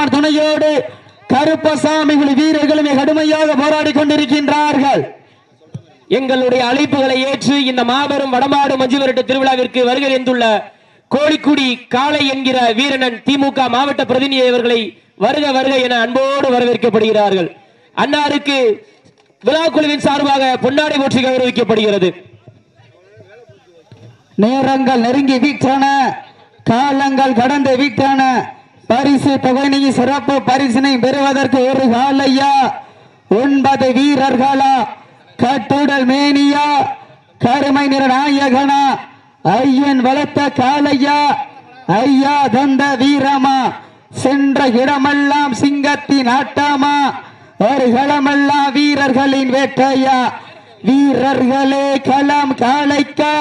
அம்மன் துணையோடு கருப்பசாமி குழு வீரர்களும் கடுமையாக போராடி கொண்டிருக்கின்றார்கள். எங்களுடைய அழைப்புகளை ஏற்று இந்த மாபெரும் வடமாடு மஞ்சு விரட்டு திருவிழாவிற்கு வருகை இருந்துள்ள கோழிக்குடி காளை என்கிற வீரனன் திமுக மாவட்ட பிரதிநிதி அவர்களை வருக வருக என அன்போடு வரவேற்கப்படுகிறார்கள். அன்னாருக்கு விழா குழுவின் சார்பாக பொன்னாடை போற்றி கௌரவிக்கப்படுகிறது. நேரங்கள் நெருங்கி வீட்டான காலங்கள் கடந்து வீட்டான பரிசு தொகையை சிறப்பு பரிசினை பெறுவதற்கு ஒரு காலையா ஒன்பது வீரர்களா? கட்டுடல் மேனியா? கருமை நிற நாயகனா? ஐயன் வளர்த்த காலையா ஐயா தந்த வீரமா? சென்ற இடமெல்லாம் சிங்கத்தின் ஆட்டமா? ஒரு களமெல்லாம் வீரர்களின் வேட்டையா? வீரர்களே களம் காளைக்கா?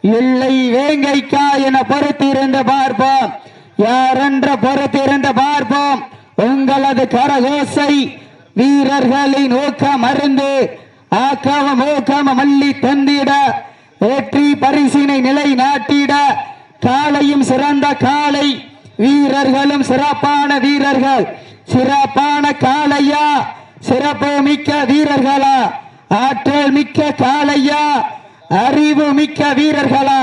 இல்லை வேங்கைக்கா என பொறுத்திருந்து பார்ப்போம். யாரென்ற பொறுத்திருந்து பார்ப்போம். உங்களது கரகோசை வீரர்களின் ஊக்கம் அருந்து ஆக்காம ஊக்கம் மல்லி தந்திட வெற்றி பரிசினை நிலை நாட்டிட காலையும் சிறந்த காலை வீரர்களும் சிறப்பான வீரர்கள். சிறப்பான காளையா சிறப்பு மிக்க வீரர்களா? ஆற்றல் மிக்க காளையா அறிவு மிக்க வீரர்களா?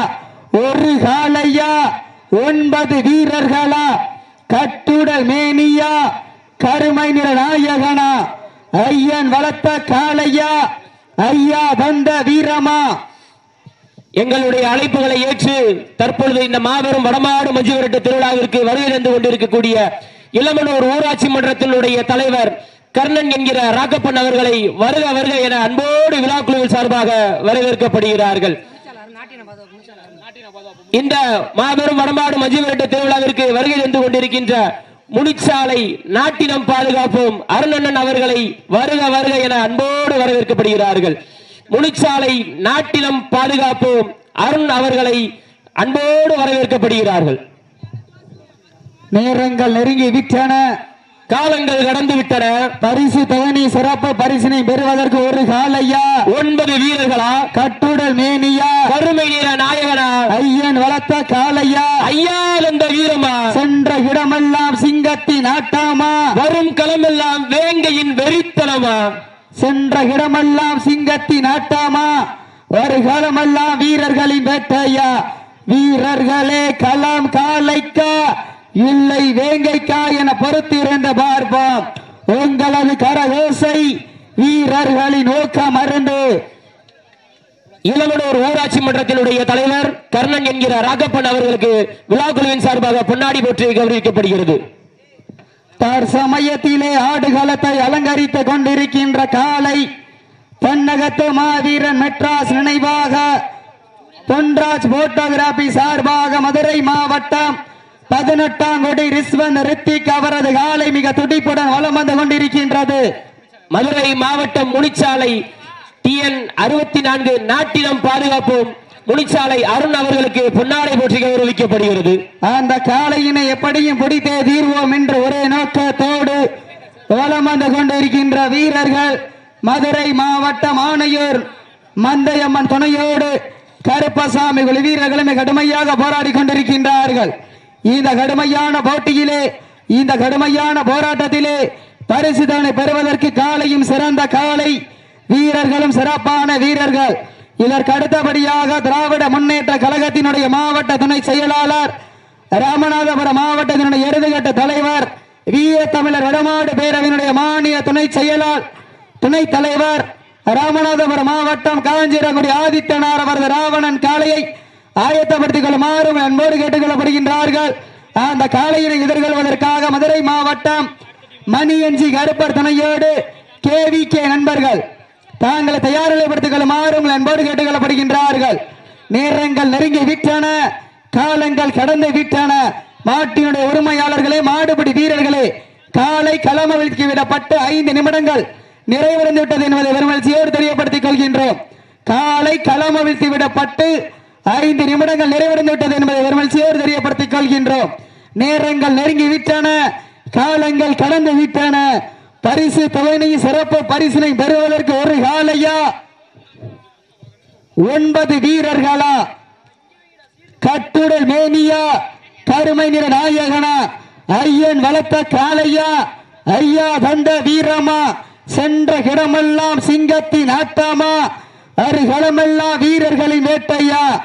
ஒரு காலையா? ஒன்பது வீரர்களா? கட்டுடல் மேனியா? கருமை நிற நாயகனா? ஐயன் வளர்த்த காளையா? ஐயா வந்த வீரமா? எங்களுடைய அழைப்புகளை ஏற்று தற்பொழுது இந்த மாபெரும் வடமாடு மஞ்சுவிரட்டு திருவிழாவிற்கு வருகை தந்து கொண்டிருக்கக்கூடிய இளமனூர் ஊராட்சி மன்றத்தினுடைய தலைவர் கர்ணன் என்கிற ராக்கப்பன் அவர்களை வருக வருக என அன்போடு விழாக்குழுவின் சார்பாக வரவேற்கப்படுகிறார்கள். இந்த மாபெரும் வடமாடு மஞ்சுவிரட்டு திருவிழாவிற்கு வருகை தந்து கொண்டிருக்கின்ற முனிச்சாலை நாட்டினம் பாதுகாப்போம். அருணண்ணன் அவர்களை வருக வருக என அன்போடு வரவேற்கப்படுகிறார்கள். முனிச்சாலை நாட்டினம் பாதுகாப்போம். அருண் அவர்களை அன்போடு வரவேற்கப்படுகிறார்கள். நேரங்கள் நெருங்கி விட்டன. காலங்கள் கடந்து விட்டன. பரிசு தொகை சிறப்பு பரிசினை பெறுவதற்கு ஒரு காலையா ஒன்பது வீரர்களா? கட்டுடல் மேனியா? கருமை நிற நாயகனா? ஐயன் வளர்த்த காலையா ஐயா. இந்த வீரமா? சென்ற இடமெல்லாம் சிங்கத்தின் ஆட்டாமா? வரும் களமெல்லாம் வேங்கையின் வெறித்தனமா? சென்ற இடமெல்லாம் சிங்கத்தின் ஆட்டாமா? ஒரு காலமெல்லாம் வீரர்களின் வேட்டையா? வீரர்களே களம் காளைக்கா இல்லை வேங்கைக்கா என பொறுத்திருந்த பார்ப்போம். உங்களது கரகோசை வீரர்களின் நோக்கம் அருந்து. இளவனூர் ஊராட்சி மன்றத்தினுடைய தலைவர் கர்ணன் என்கிற ராகப்பன் அவர்களுக்கு விழாக்குழுவின் சார்பாக பொன்னாடி போற்றி கௌரவிக்கப்படுகிறது. தற்சமயத்திலே ஆடுகளத்தை அலங்கரித்துக் கொண்டிருக்கின்ற காலை தென்னகத்து மாவீரன் மெட்ராஸ் நினைவாக பொன்ராஜ் போட்டோகிராபி சார்பாக மதுரை மாவட்டம் பதினெட்டாம் கோடி ரிஸ்வன் ரித்திக் அவரது காலை மிக துடிப்புடன் வலம் வந்து கொண்டிருக்கின்றது. மதுரை மாவட்டம் முனிச்சாலை டிஎன் அறுபத்தி நான்கு நாட்டிடம் பாதுகாப்போம். முனிச்சாலை அருண் அவர்களுக்கு பொன்னாடை போற்றி கௌரவிக்கப்படுகிறது. அந்த காலையினை எப்படியும் பிடித்தே தீர்வோம் என்று ஒரே நோக்கத்தோடு வலம் வந்து கொண்டிருக்கின்ற வீரர்கள் மதுரை மாவட்டம் ஆணையூர் மந்தையம்மன் துணையோடு கருப்பசாமி வீரர்களுமே வீரர்களும் கடுமையாக போராடி கொண்டிருக்கின்றார்கள். இந்த கடுமையான போட்டியிலே இந்த கடுமையான போராட்டத்திலே பரிசுதனை பெறுவதற்கு காலையும் சிறந்த காலை. வீரர்களும் சிறப்பான வீரர்கள். இதற்கு அடுத்தபடியாக திராவிட முன்னேற்ற கழகத்தினுடைய மாவட்ட துணை செயலாளர் ராமநாதபுரம் மாவட்டத்தினுடைய இறுதிக்கட்ட தலைவர் வீர தமிழர் வடமாடு பேரவையினுடைய மானிய துணை செயலாளர் துணை தலைவர் ராமநாதபுரம் மாவட்டம் காஞ்சிரகுடி ஆதித்தனார் அவரது ராவணன் காளையை ஆயத்தப்படுத்திக் கொள்ளுமாறும் அன்போடு கேட்டுக்கொள்ளப்படுகின்றார்கள். அந்த காலையினை எதிர்கொள்வதற்காக மதுரை மாவட்டம் மணியஞ்சி கருப்பர் துணையோடு கேவி கே நண்பர்கள் தாங்களை தயாரிப்படுத்திக் கொள்ளுமாறு உங்கள் அன்போடு கேட்டுக்கொள்ளப்படுகின்றார்கள். நேரங்கள் நெருங்கி விட்டன காலங்கள் கடந்து விட்டன. மாட்டினுடைய உரிமையாளர்களே மாடுபிடி வீரர்களே காலை களமவிழ்ச்சி விடப்பட்டு ஐந்து நிமிடங்கள் நிறைவடைந்து விட்டது என்பதை பெருமகிழ்ச்சியோடு தெரியப்படுத்திக் கொள்கின்றோம். காலை களமவிழ்ச்சி விடப்பட்டு ஐந்து நிமிடங்கள் நிறைவடைந்து விட்டது என்பதை பெருமகிழ்ச்சியோடு தெரியப்படுத்திக் கொள்கின்றோம் நேரங்கள் நெருங்கி விட்டன காலங்கள் கடந்து விட்டன பரிசு தொகையினையும் சிறப்பு பரிசினை பெறுவதற்கு ஒரு காலையா? ஒன்பது வீரர்களா? கட்டுடல் மேனியா? கருமை நிற நாயகனா? ஐயன் வளர்த்த காலையா ஐயா தந்த வீரமா? சென்ற இடமெல்லாம் சிங்கத்தின் ஆட்டமா? அருகலமெல்லாம் வீரர்களின் வேட்டையா?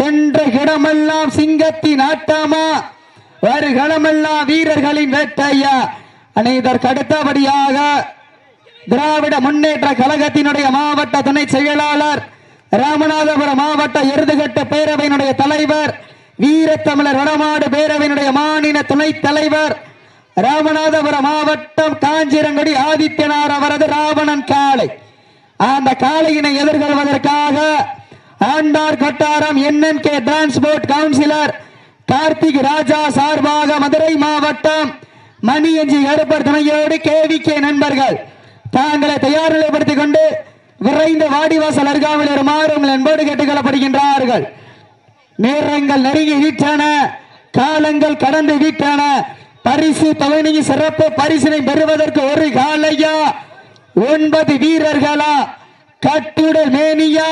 சென்ற இடமெல்லாம் சிங்கத்தின் ஆட்டாமா? வருகளமெல்லாம் வீரர்களின் வேட்டையா? அனைவருக்கு அடுத்தபடியாக திராவிட முன்னேற்ற கழகத்தினுடைய மாவட்ட துணை செயலாளர் ராமநாதபுரம் மாவட்ட எருதுகட்ட பேரவையினுடைய தலைவர் வீரத்தமிழர் வடமாடு பேரவையினுடைய மாநில துணைத் தலைவர் ராமநாதபுரம் மாவட்டம் காஞ்சிரங்குடி ஆதித்யனார் அவரது ராவணன் காளை. அந்த காளையினை எதிர்கொள்வதற்காக Andar Kattaram NNK transport councillor Karthik Raja சார்பாக மதுரை மாவட்டம் மணியஞ்சி கருப்பர் துணையோடு கேவிகே நண்பர்கள் தாங்களை தயார் நிலைப்படுத்திக் கொண்டு விரைந்த வாடிவாசல் அருகாமல் வருமாறு உங்கள் அன்போடு கேட்டுக்கொள்ளப்படுகின்றார்கள். நேரங்கள் நெருங்கி வீட்டான காலங்கள் கடந்து வீட்டான பரிசு தொகையை சிறப்பு பரிசினை பெறுவதற்கு ஒரு காலையா? ஒன்பது வீரர்களா? கட்டுடல் மேனியா?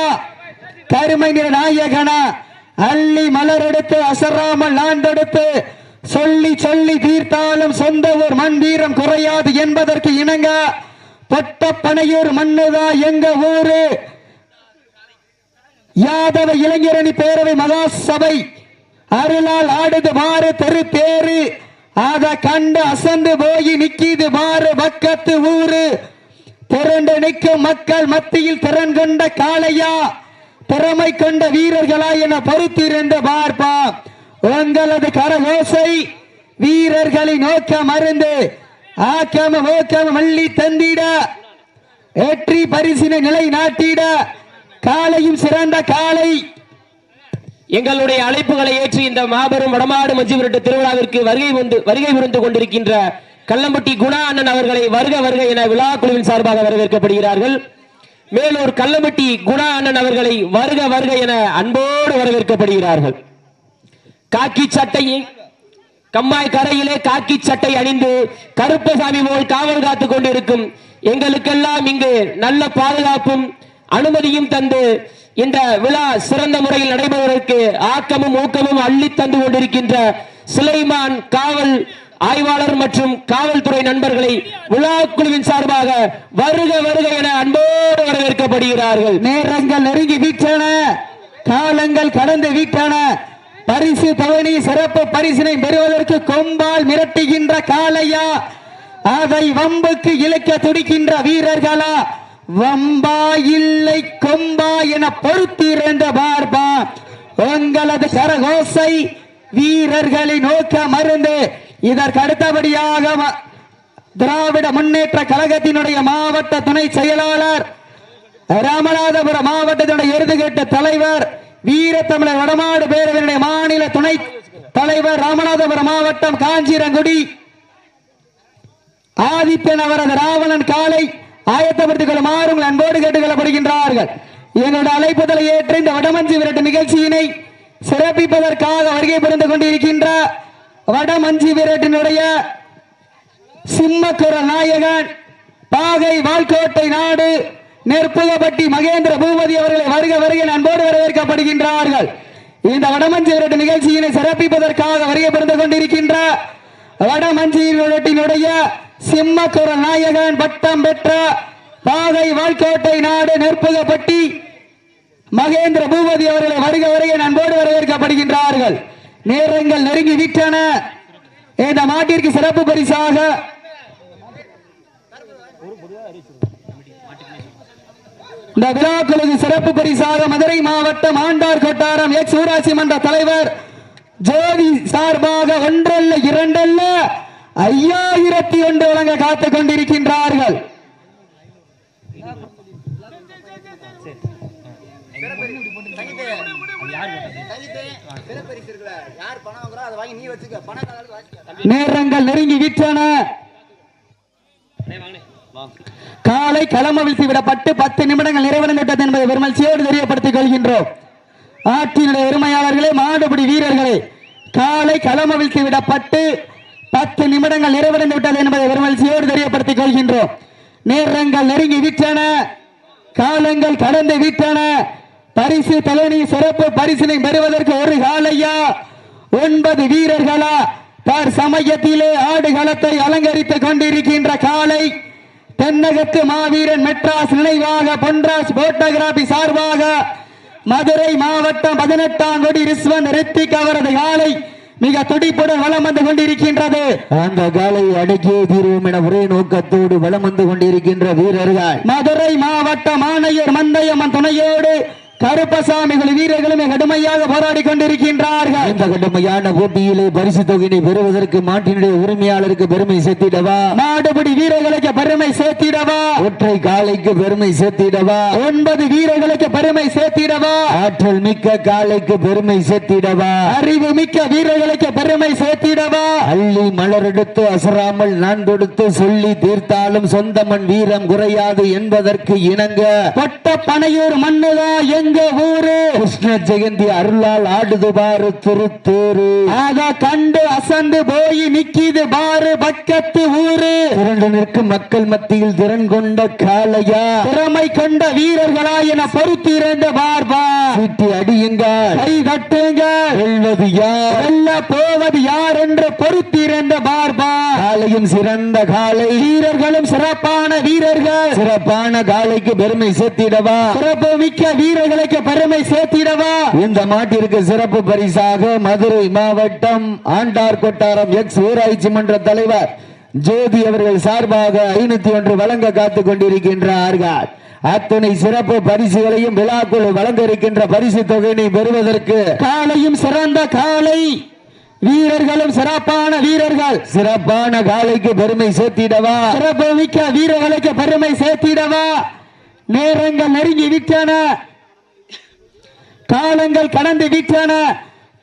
கருமை நிற நாயகனா அள்ளி மலர் எடுத்து அசராமல் ஆண்டெடுத்து சொல்லி சொல்லி தீர்த்தாலும் சொந்த ஊர் மண் வீரம் குறையாது என்பதற்கு இணங்க பொட்ட பனையூர் மண்ணுதா எங்க ஊரு? யாதவ இளைஞரணி பேரவை மகா சபை அருளால் ஆடுது மாறு தெரு தேரு அத கண்டு அசந்து போய் நிக்கிது மாறு பக்கத்து ஊரு. திரண்டு நிற்கும் மக்கள் மத்தியில் திறன் கொண்ட காளையா திறமை கொண்ட வீரர்களா என பருத்திருந்த பார்ப்பா. உங்களது கரகோசை வீரர்களை நோக்க மருந்து. ஆக்கம ஓக்கம மல்லி தந்திட. வெற்றி பரிசினை நிலை நாட்டிட. காலையும் சிறந்த காலை. எங்களுடைய அழைப்புகளை ஏற்றி இந்த மாபெரும் வடமாடு மஞ்சு விரட்டு திருவிழாவிற்கு வருகை வந்து வருகை புரிந்து கொண்டிருக்கின்ற கல்லம்பட்டி குணா அண்ணன் அவர்களை வருக வருக என விழா குழுவின் சார்பாக வரவேற்கப்படுகிறார்கள். மேலூர் கள்ளம்பட்டி குணா அண்ணன் அவர்களை வருக வருக என அன்போடு வரவேற்கப்படுகிறார்கள். காக்கி சட்டையை கம்மாய் கரையிலே காக்கி சட்டை அணிந்து கருப்பசாமி போல் காவல் காத்துக் கொண்டிருக்கும் எங்களுக்கெல்லாம் இங்கு நல்ல பாதுகாப்பும் அனுமதியும் தந்து இந்த விழா சிறந்த முறையில் நடைபெறுவதற்கு ஆக்கமும் ஊக்கமும் அள்ளி தந்து கொண்டிருக்கின்ற சுலைமான் காவல் ஆய்வாளர் மற்றும் காவல்துறை நண்பர்களை விழா குழுவின் சார்பாக வருக வருக என அன்போடு வரவேற்கப்படுகிறார்கள். நேரங்கள் நெருங்கி வீட்டான காலங்கள் கடந்து வீட்டான பரிசு தவணி சிறப்பு பரிசினை பெறுவதற்கு கொம்பால் மிரட்டுகின்ற காலையா அதை வம்புக்கு இழைக்க துடிக்கின்ற வீரர்களா வம்பா இல்லை கொம்பா என பொறுத்திருந்த பார்பா உங்களது கரகோசை வீரர்களை நோக்க மருந்து இதற்கு அடுத்தபடியாக திராவிட முன்னேற்ற கழகத்தினுடைய மாவட்ட துணை செயலாளர் ராமநாதபுரம் மாவட்டத்தினுடைய இறுதிக்கட்ட தலைவர் வீரத்தமிழர் வடமாடு பேரவையினுடைய மாநில துணை தலைவர் ராமநாதபுரம் மாவட்டம் காஞ்சிரங்குடி. ஆதித்தன் அவரது ராவணன் காலை ஆயத்தப்படுத்திக் கொள்ளுமாறு உங்கள் அன்போடு கேட்டுக்கொள்ளப்படுகின்றார்கள். எங்களுடைய அழைப்புதலை ஏற்று இந்த வடமஞ்சி விரட்டு நிகழ்ச்சியினை சிறப்பிப்பதற்காக வருகை புரிந்து கொண்டிருக்கின்ற வடமஞ்சி விரட்டினுடைய சிம்மக்குர நாயகன் பாகை வால்கோட்டை நாடு நெற்புகப்பட்டி மகேந்திர பூபதி அவர்களை வருக வருகை அன்போடு வரவேற்கப்படுகின்றார்கள். இந்த வடமஞ்சி விரட்டு நிகழ்ச்சியினை சிறப்பிப்பதற்காக வருகை பிறந்து கொண்டிருக்கின்ற வடமஞ்சி விரட்டினுடைய சிம்மக்குர நாயகன் பட்டம் பெற்ற பாகை வால்கோட்டை நாடு நெற்புகப்பட்டி மகேந்திர பூபதி அவர்களை வருக வருகை அன்போடு வரவேற்கப்படுகின்றார்கள். நேரங்கள் நெருங்கி விட்டன. இந்த மாட்டிற்கு சிறப்பு பரிசாக இந்த விழாக்களுக்கு சிறப்பு பரிசாக மதுரை மாவட்டம் ஆண்டார் கொட்டாரம் எக்ஸ் ஊராட்சி மன்ற தலைவர் ஜோதி சார்பாக ஒன்றல்ல இரண்டல்ல ஐயாயிரத்தி ஒன்று வழங்க காத்துக் கொண்டிருக்கின்றார்கள். நேரங்கள் நெருங்கி விட்டன காலை களமவிழ்த்து விடப்பட்டு பத்து நிமிடங்கள் நிறைவடைந்துவிட்டது என்பதை பெருமகிழ்ச்சியோடு தெரியப்படுத்திக் கொள்கின்றோம். ஆற்றினுடைய உரிமையாளர்களே மாடுபிடி வீரர்களே காலை களமவிழ்த்து விடப்பட்டு பத்து நிமிடங்கள் நிறைவடைந்து விட்டது என்பதை பெருமகிழ்ச்சியோடு தெரியப்படுத்திக் கொள்கின்றோம். நேரங்கள் நெருங்கி விட்டன காலங்கள் கடந்து விட்டன பரிசு தலைவனி சிறப்பு பரிசினை பெறுவதற்கு ஒரு காலையா? ஒன்பது வீரர்களா? தர் சமயத்திலே ஆடுகளத்தை அலங்கரித்துக் கொண்டிருக்கின்ற காலை தென்னகத்து மாவீரன் மெட்ராஸ் நினைவாக பொன்ராஸ் போட்டோகிராபி சார்பாக மதுரை மாவட்டம் பதினெட்டாம் கொடி ரிஸ்வன் ரித்திக் அவரது காலை மிக துடிப்புடன் வலம் வந்து கொண்டிருக்கின்றது. அந்த காலை அடக்கியே தீர்வோம் என ஒரே நோக்கத்தோடு வலம் வந்து கொண்டிருக்கின்ற வீரர்கள். மதுரை மாவட்டம் ஆணையர் மந்தையம்மன் துணையோடு கருப்பசாமிகள் வீரர்களும் கடுமையாக போராடி கொண்டிருக்கின்றார்கள். இந்த கடுமையான போட்டியிலே பரிசு தொகையினை பெறுவதற்கு மாட்டினுடைய உரிமையாளருக்கு பெருமை சேர்த்திடவா? மாடுபிடி வீரர்களுக்கு பெருமை சேர்த்திடவா? ஒற்றை காலைக்கு பெருமை சேர்த்திடவா? ஒன்பது வீரர்களுக்கு பெருமை சேர்த்திடவா? ஆற்றல் மிக்க காலைக்கு பெருமை சேர்த்திடவா? அறிவு மிக்க வீரர்களுக்கு பெருமை சேர்த்திடவா? அள்ளி மலரெடுத்து அசராமல் நான் கொடுத்து சொல்லி தீர்த்தாலும் சொந்தமன் வீரம் குறையாது என்பதற்கு இணங்க. கொட்ட பனையூர் மண்ணுதா எங்க ஊரு? கிருஷ்ண ஜெயந்தி அருளால் ஆடுது பாரு திருத்தேரு. அத கண்டு அசந்து போய் நிக்கிது பாரு பக்கத்து ஊரு. திரண்டு நிற்கும் மக்கள் மத்தியில் திறன் கொண்ட காளையா. திறமை கொண்ட வீரர்களா என பொறுத்திருந்த பார்பா சீட்டி அடியுங்கள். கை தட்டுங்க வெல்வது யார்? வெல்ல போவது யார் என்று பொறுத்திருந்த பார்பா காளையும் சிறந்த காளை. வீரர்களும் சிறப்பான வீரர்கள். சிறப்பான காளைக்கு பெருமை சேர்த்திடவா? சிறப்பு மிக்க வீரர்களுக்கு பெருமை சேர்த்திடவா? இந்த மாட்டிற்கு சிறப்பு பரிசாக மதுரை மாவட்டம் ஆண்டார் கொட்டாரம் எக்ஸ் ஊராட்சி மன்ற தலைவர் ஜோதி அவர்கள் சார்பாக ஐநூத்தி ஒன்று வழங்க காத்துக் கொண்டிருக்கின்றார்கள். அத்தனை சிறப்பு பரிசுகளையும் விழாக்குழு வழங்க இருக்கின்ற பரிசு தொகையினை பெறுவதற்கு காலையும் சிறந்த காலை. வீரர்களும் சிறப்பான வீரர்கள். சிறப்பான காளைக்கு பெருமை சேர்த்திடவா? சிறப்பு மிக்க வீரர்களுக்கு பெருமை சேர்த்திடவா? நேரங்கள் நெருங்கி விட்டன. காலங்கள் கடந்து விட்டன.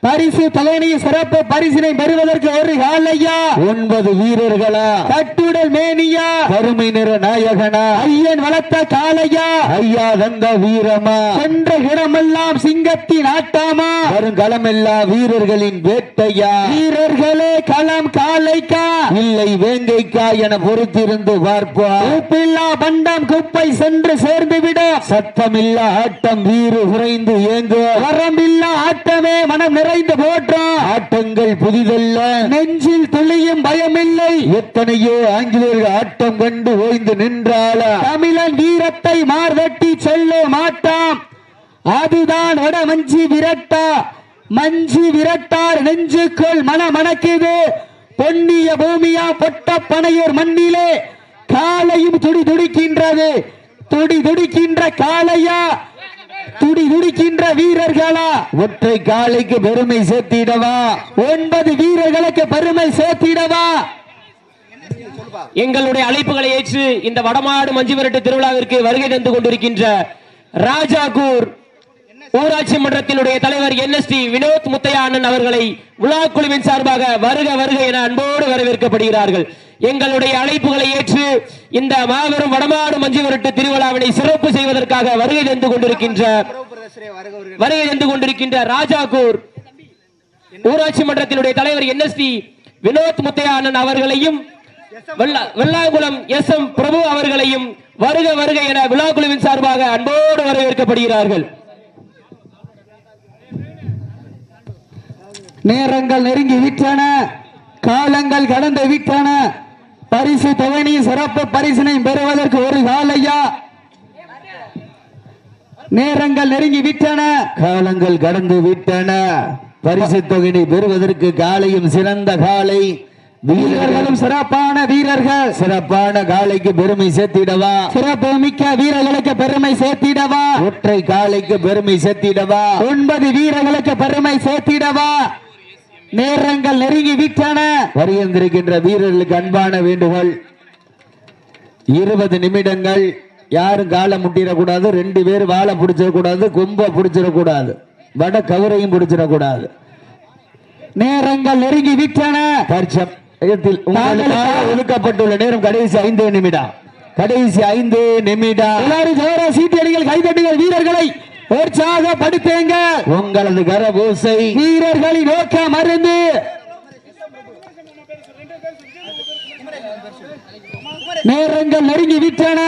பரிசு தலைநீ சிறப்பு பரிசினை பெறுவதற்கு ஒரு காலையா? ஒன்பது வீரர்களா? கட்டுடல் மேனியா? கருமை நிற நாயகனா? ஐயன் வளர்த்த காளையா? ஐயா தங்க வீரமா? சென்ற இடமெல்லாம் சிங்கத்தின் ஆட்டாமா? வருங்களமெல்லா வீரர்களின் வேட்டையா? வீரர்களே களம் காலைக்கா இல்லை வேங்கைக்கா என பொறுத்திருந்து பார்ப்போம். உப்பில்லா பண்டம் குப்பை சென்று சேர்ந்து விட சத்தமில்லா ஆட்டம் வீறு குறைந்து ஏங்கு வரம்பில்லா ஆட்டமே மனம் நிறைந்து போற்றான் ஆட்டங்கள் புதிதல்ல. நெஞ்சில் துளியும் பயமில்லை. எத்தனையோ ஆங்கிலேயர்கள் ஆட்டம் கண்டு ஓய்ந்து நின்றால தமிழன் வீரத்தை மார்தட்டி சொல்ல மாட்டாம். அதுதான் வட மஞ்சி விரட்டா. மஞ்சி விரட்டார் நெஞ்சுக்குள் மன மணக்குது பொன்னிய பூமியா பொட்ட பனையூர் மண்ணிலே காலையும் துடி துடிக்கின்றது. துடி துடிக்கின்ற காளையா? துடி துடிக்கின்ற வீரர்களா? ஒற்றை காலைக்கு பெருமை சேர்த்திடவா? ஒன்பது வீரர்களுக்கு பெருமை சேர்த்திடவா? எங்களுடைய அழைப்புகளை ஏற்று இந்த வடமாடு மஞ்சு விரட்டு திருவிழாவிற்கு வருகை தந்து கொண்டிருக்கின்ற ராஜாகூர் ஊராட்சி மன்றத்தினுடைய தலைவர் என்எஸ்டி வினோத் முத்தையா அண்ணன் அவர்களை விழா குழுவின் சார்பாக வருக வருக என அன்போடு வரவேற்கப்படுகிறார்கள். எங்களுடைய அழைப்புகளை ஏற்று இந்த மாபெரும் வடமாடு மஞ்சு விரட்டு திருவிழாவினை சிறப்பு செய்வதற்காக வருகை தந்து கொண்டிருக்கின்ற வருகை தந்து கொண்டிருக்கின்ற ராஜாகூர் ஊராட்சி மன்றத்தினுடைய தலைவர் என்எஸ்டி வினோத் முத்தையானன் அவர்களையும் வெள்ளாங்குளம் எஸ் எம் பிரபு அவர்களையும் வருக வருக என விழா குழுவின் சார்பாக அன்போடு வரவேற்கப்படுகிறார்கள். நேரங்கள் நெருங்கி விட்டன காலங்கள் கடந்து விட்டன. பரிசு தொகை சிறப்பு பரிசினை பெறுவதற்கு ஒரு காலையா நேரங்கள் நெருங்கி விட்டன. காலங்கள் கடந்து விட்டன. பரிசு தொகையினை பெறுவதற்கு காலையும் சிறந்த காலை. வீரர்களும் வீரர்களும் சிறப்பான வீரர்கள். சிறப்பான காலைக்கு பெருமை சேர்த்திடவா? சிறப்பு மிக்க வீரர்களுக்கு பெருமை சேர்த்திடவா? ஒற்றை காலைக்கு பெருமை சேர்த்திடவா? ஒன்பது வீரர்களுக்கு பெருமை சேர்த்திடவா? நேரங்கள் நெருங்கி விட்டன. வருகின்றிருக்கின்ற வீரர்களுக்கு அன்பான வேண்டுகோள். இருபது நிமிடங்கள். யாரும் காலை முட்டிடக்கூடாது. ரெண்டு பேர் வாழை பிடிச்சிடக்கூடாது. கொம்ப பிடிச்சிடக்கூடாது. வட கவரையும் பிடிச்சிடக்கூடாது. நேரங்கள் நெருங்கி விட்டன. ஒதுக்கப்பட்டுள்ள நேரம் கடைசி ஐந்து நிமிடம். கடைசி ஐந்து நிமிடம். எல்லாரும் ஜோர சீட்டியடிகள் கைதட்டுகள் வீரர்களை. உற்சாகப்படுத்துங்க உங்களது கரபூசை வீரர்களின் நோக்க மருந்து. நேரங்கள் நெருங்கி விட்டன.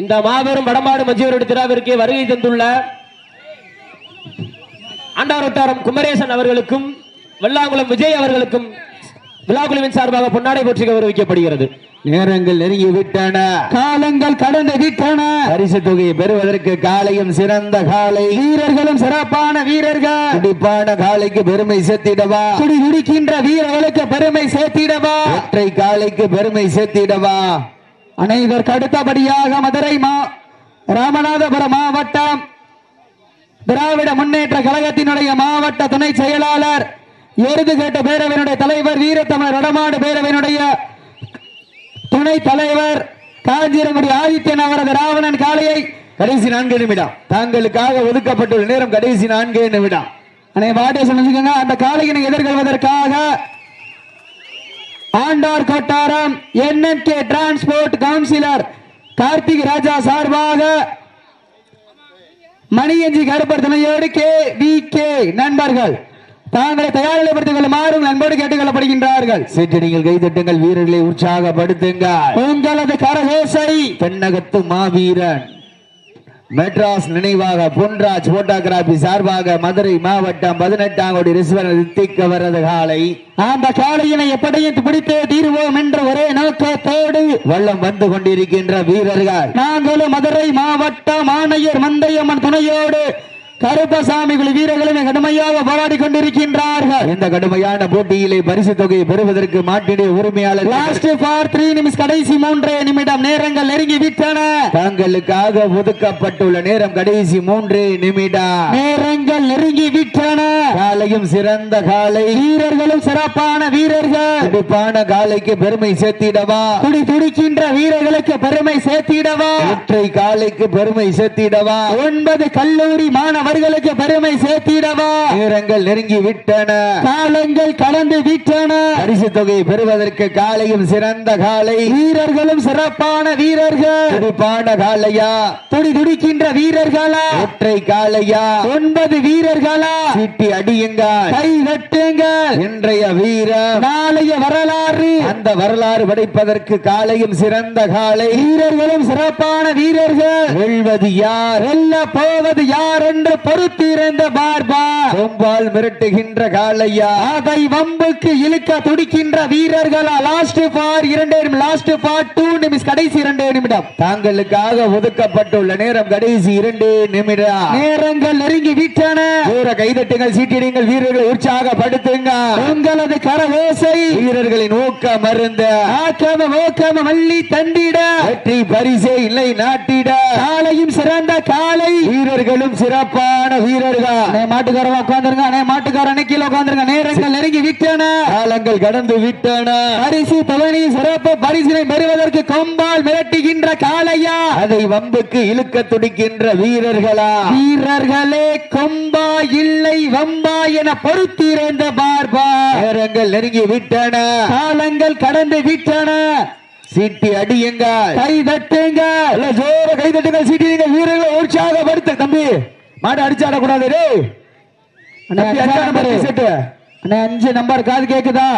இந்த மாபெரும் வடமாடு மஞ்சூரோடு திருவிழாவிற்கு வருகை தந்துள்ள ஆண்டார் வட்டாரம் குமரேசன் அவர்களுக்கும் வெள்ளாங்குளம் விஜய் அவர்களுக்கும் விழாக்குழுவின் சார்பாக பொன்னாடை போற்றி கௌரவிக்கப்படுகிறது. நேரங்கள் நெருங்கி விட்டன காலங்கள் கடந்து விட்டன பரிசு தொகையை பெறுவதற்கு காலையும் சிறந்த காலை. வீரர்களும் சிறப்பான வீரர்கள். துடிப்பான காலைக்கு பெருமை சேர்த்திடவா? துடி துடிக்கின்ற வீரர்களுக்கு பெருமை சேர்த்திடவா? ஒற்றை காலைக்கு பெருமை சேர்த்திடவா? அனைவருக்கு அடுத்தபடியாக மதுரை மா ராமநாதபுரம் மாவட்டம் திராவிட முன்னேற்ற கழகத்தினுடைய மாவட்ட துணை செயலாளர் எருதுகேட்ட பேரவையினுடைய தலைவர் வீரத்தமிழ் நடமாடு பேரவையினுடைய துணை தலைவர் காஞ்சிரங்குடி ஆதித்யன் அவரது ராவணன் காளையை கடைசி நான்கு நிமிடம். தாங்களுக்காக ஒதுக்கப்பட்டுள்ள நேரம் கடைசி நான்கு நிமிடம். அனை வாட்டை அந்த காளையினை எதிர்கொள்வதற்காக Andar Kottaram NNK transport councillor Karthik Raja சார்பாக மணியஞ்சி கருப்பர் துணையோடு கே வி கே நண்பர்கள். தாங்களை தயாரிப்படுத்திக் கொள்ளுமாறு நண்போடு கேட்டுக் கொள்ளப்படுகின்றார்கள் சீட்டடிகள் கைதட்டுங்கள் வீரர்களை உற்சாகப்படுத்துங்கள். உங்களது கரகோசை. தென்னகத்து மாவீரன் மெட்ராஸ் நினைவாக பொன்ராஜ் போட்டோகிராபி சார்பாக மதுரை மாவட்டம் பதினெட்டாம் கோடி ரிசுவன் ரித்திக் அவரது காலை. அந்த காளையினை எப்படியும் பிடித்தே தீர்வோம் என்ற ஒரே நோக்கத்தோடு. வள்ளம் வந்து கொண்டிருக்கின்ற வீரர்கள். நாங்களும் மதுரை மாவட்டம் ஆணையர் மந்தையம்மன் துணையோடு கருப்பசாமி குழு வீரர்களும் கடுமையாக போராடி கொண்டிருக்கின்றார்கள். இந்த கடுமையான போட்டியிலே பரிசு தொகையை பெறுவதற்கு மாட்டினுடைய உரிமையாளர் லாஸ்ட் ஃபார் த்ரீ நிமிஷம் கடைசி மூன்றே நிமிடம் நேரங்கள் நெருங்கி விட்டன. தாங்களுக்காக ஒதுக்கப்பட்டுள்ள நேரம் கடைசி மூன்று நிமிடம். நேரங்கள் நெருங்கி விட்டன. காலையும் சிறந்த காலை. வீரர்களும் சிறப்பான வீரர்கள். துடிப்பான காலைக்கு பெருமை சேர்த்திடவா? துடி துடிக்கின்ற வீரர்களுக்கு பெருமை சேர்த்திடவா? ஒற்றை காலைக்கு பெருமை சேர்த்திடவா? ஒன்பது கல்லூரி மாணவர்களுக்கு பெருமை சேர்த்திடவா? நேரங்கள் நெருங்கி விட்டன. காலங்கள் கடந்து விட்டன. பரிசு தொகையை பெறுவதற்கு காலையும் சிறந்த காலை. வீரர்களும் சிறப்பான வீரர்கள். துடிப்பான காலையா? துடி துடிக்கின்ற வீரர்களா? ஒற்றை காலையா? ஒன்பது வீரர்களா? சீட்டி அடியுங்கள். கை தட்டுங்கள் இன்றைய வீரம். நாளைய வரலாறு. அந்த வரலாறு படைப்பதற்கு காலையும் சிறந்த காலை. வீரர்களும் சிறப்பான வீரர்கள். வெல்வது யார்? வெல்ல போவது யார் என்று பொறுத்திருந்த பார்பா. கொம்பால் மிரட்டுகின்ற காலையா அதை வம்புக்கு இழுக்க துடிக்கின்ற வீரர்களா லாஸ்ட் ஃபார் இரண்டே லாஸ்ட் ஃபார் டூ நிமிஷம் கடைசி இரண்டே நிமிடம். தாங்களுக்காக ஒதுக்கப்பட்டுள்ள நேரம் கடைசி இரண்டு நிமிடம். நேரங்கள் நெருங்கி விட்டன. வீர கைதட்டுங்கள் சீட்டிடுங்கள் வீரர்களை உற்சாகப்படுத்துங்க. உங்களது கரவேசை வீரர்களின் ஊக்கம் மருந்த ஆக்கம ஓக்கம மல்லி தண்டிட வெற்றி பரிசே இல்லை நாட்டிட. காலையும் சிறந்த காலை வீரர்களும் சிறப்பான வீரர்கள். அண்ணே மாட்டுக்காரன் உட்காந்துருங்க அண்ணே மாட்டுக்காரன் கீழே உட்காந்துருங்க நேரங்கள் நெருங்கி விட்டன. காலங்கள் கடந்து விட்டன. பரிசு பவனி சிறப்பு பரிசினை பெறுவதற்கு கொம்பால் மிரட்டுகின்ற காளையா? அதை வம்புக்கு இழுக்க துடிக்கின்ற வீரர்களா? வீரர்களே கொம்பா இல்லை வம்பா என பொறுத்திருந்த பார்பா நேரங்கள் நெருங்கி விட்டன. காலங்கள் கடந்து விட்டன. சீட்டி அடியுங்கள். கை தட்டுங்க. ஜோர கைதட்டுங்கள் சீட்டிடுங்கள் வீரர்களை உற்சாகப்படுத்த தம்பி. மாடு செட்டு அண்ணே அஞ்சு நம்பர் காது கேக்குதா?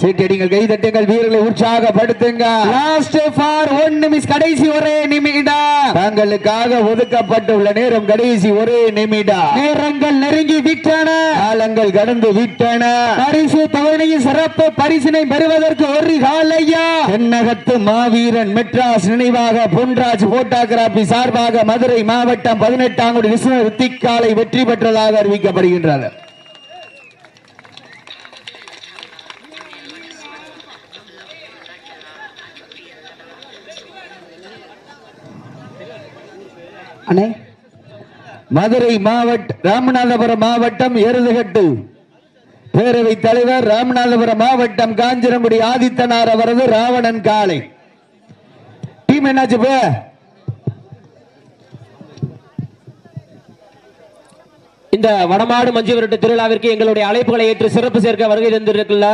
சீட்டடிங்கள் கைதட்டுங்கள் வீரர்களை உற்சாகப்படுத்துங்க. லாஸ்ட் ஃபார் ஒன் நிமிஷம் கடைசி ஒரே நிமிடம் தாங்களுக்காக ஒதுக்கப்பட்டுள்ள நேரம் கடைசி ஒரே நிமிடம் நேரங்கள் நெருங்கி விட்டன. காலங்கள் கடந்து விட்டன. பரிசு தவணையின் சிறப்பு பரிசினை பெறுவதற்கு ஒரு காலையா? தென்னகத்து மாவீரன் மெட்ராஸ் நினைவாக பொன்ராஜ் போட்டோகிராபி சார்பாக மதுரை மாவட்டம் பதினெட்டாம் கோடி விஷ்ணு ரித்திக்காலை வெற்றி பெற்றதாக அறிவிக்கப்படுகின்றது. அண்ணே. மதுரை மாவட்ட ராமநாதபுரம் மாவட்டம் எருதுகட்டு பேரவை தலைவர் ராமநாதபுரம் மாவட்டம் காஞ்சிரங்குடி ஆதித்தனார் அவரது ராவணன் காலை. டீம் என்னாச்சு போ இந்த வடமாடு மஞ்சு விரட்டு திருவிழாவிற்கு எங்களுடைய அழைப்புகளை ஏற்று சிறப்பு சேர்க்க வருகை தந்திருக்குள்ள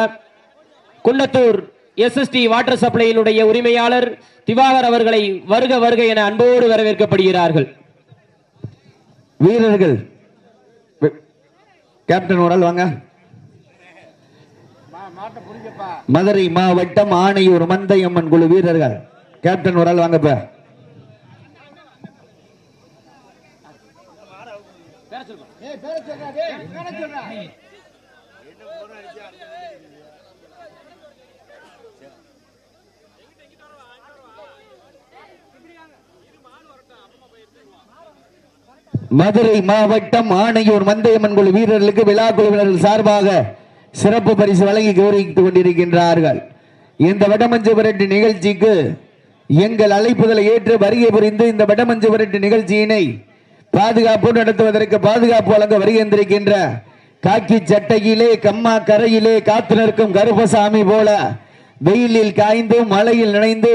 குன்னத்தூர் எஸ்எஸ்டி வாட்டர் சப்ளையினுடைய உரிமையாளர் திவாகர் அவர்களை வருக வருக என அன்போடு வரவேற்கப்படுகிறார்கள். வீரர்கள். கேப்டன் ஒரு ஆள் வாங்க. மதுரை மாவட்டம் ஆணையூர் மந்தையம்மன் குழு வீரர்கள். கேப்டன் ஒரு ஆள் வாங்க இப்ப. மதுரை மாவட்டம் ஆணையூர் மந்தையம்மன் குழு வீரர்களுக்கு விழா குழுவினர்கள் சார்பாக சிறப்பு பரிசு வழங்கி கௌரவித்துக் கொண்டிருக்கின்றார்கள். இந்த வடமஞ்சு விரட்டு நிகழ்ச்சிக்கு எங்கள் அழைப்புதலை ஏற்று வருகை புரிந்து இந்த வடமஞ்சு விரட்டு நிகழ்ச்சியினை பாதுகாப்பு நடத்துவதற்கு பாதுகாப்பு வழங்க வருகின்றிருக்கின்ற காக்கி சட்டையிலே கம்மா கரையிலே காத்து நிற்கும் கருப்பசாமி போல வெயிலில் காய்ந்து மழையில் நினைந்து